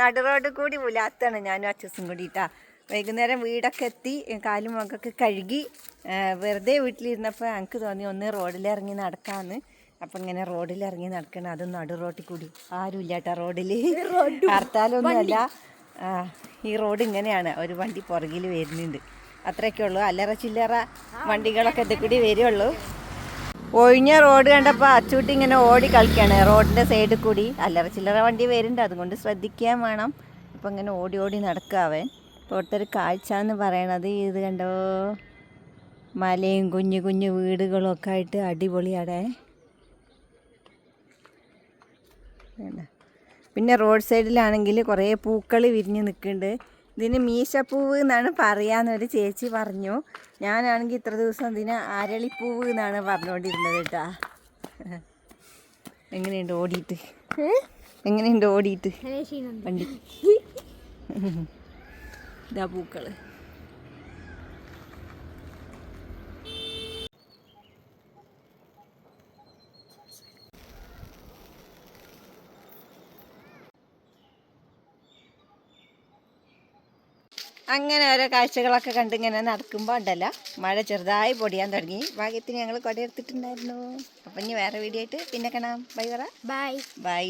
നടു റോഡ് കൂടി പുലാത്താണ് ഞാനും അച്ഛസും കൂടിയിട്ടാ. വൈകുന്നേരം വീടൊക്കെ എത്തി കാലും മുഖമൊക്കെ കഴുകി വെറുതെ വീട്ടിലിരുന്നപ്പോൾ എനിക്ക് തോന്നി ഒന്ന് റോഡിലിറങ്ങി നടക്കാമെന്ന് അപ്പം ഇങ്ങനെ റോഡിലിറങ്ങി നടക്കണം അതും നടു റോട്ടിൽ കൂടി ആരുമില്ല കേട്ടോ റോഡിൽ ഹർത്താലൊന്നുമല്ല ഈ റോഡ് ഇങ്ങനെയാണ്. ഒരു വണ്ടി പുറകിൽ വരുന്നുണ്ട്. അത്രയൊക്കെ ഉള്ളൂ. അല്ലറ ചില്ലറ വണ്ടികളൊക്കെ ഇത് കൂടി വരുള്ളൂ. ഒഴിഞ്ഞ റോഡ് കണ്ടപ്പോൾ അച്ചൂട്ടി ഇങ്ങനെ ഓടി കളിക്കാണ്. റോഡിന്റെ സൈഡിൽ കൂടി. അല്ലറ ചില്ലറ വണ്ടി വരുന്നുണ്ട്. അതുകൊണ്ട് ശ്രദ്ധിക്കാൻ വേണം. ഇപ്പൊ ഇങ്ങനെ ഓടി ഓടി നടക്കാവൻ ഇപ്പോഴത്തെ ഒരു കാഴ്ച എന്ന് പറയണത് ഇത് കണ്ടോ? മലയും കുഞ്ഞു കുഞ്ഞു വീടുകളും ഒക്കെ ആയിട്ട് അടിപൊളിയാടെ പിന്നെ റോഡ് സൈഡിലാണെങ്കിൽ കുറേ പൂക്കൾ വിരിഞ്ഞ് നിൽക്കുന്നുണ്ട്. ഇതിന് മീശപ്പൂവ് എന്നാണ് പറയാന്നൊരു ചേച്ചി പറഞ്ഞു. ഞാനാണെങ്കിൽ ഇത്ര ദിവസം ഇതിന് അരളിപ്പൂവ് എന്നാണ് പറഞ്ഞുകൊണ്ടിരുന്നത് കേട്ടാ. എങ്ങനെയുണ്ട് ഓടിയിട്ട്? എങ്ങനെയുണ്ട് ഓടിയിട്ട്? വണ്ടി. ഇതാ പൂക്കൾ അങ്ങനെ ഓരോ കാഴ്ചകളൊക്കെ കണ്ട് ഇങ്ങനെ നടക്കുമ്പോൾ ഉണ്ടല്ല. മഴ ചെറുതായി പൊടിയാൻ തുടങ്ങി. ഭാഗ്യത്തിന് ഞങ്ങൾ കൊടയെടുത്തിട്ടുണ്ടായിരുന്നു അപ്പം ഇനി വേറെ വീഡിയോ ആയിട്ട് പിന്നെ കാണാം. ബൈ പറ. Bye bye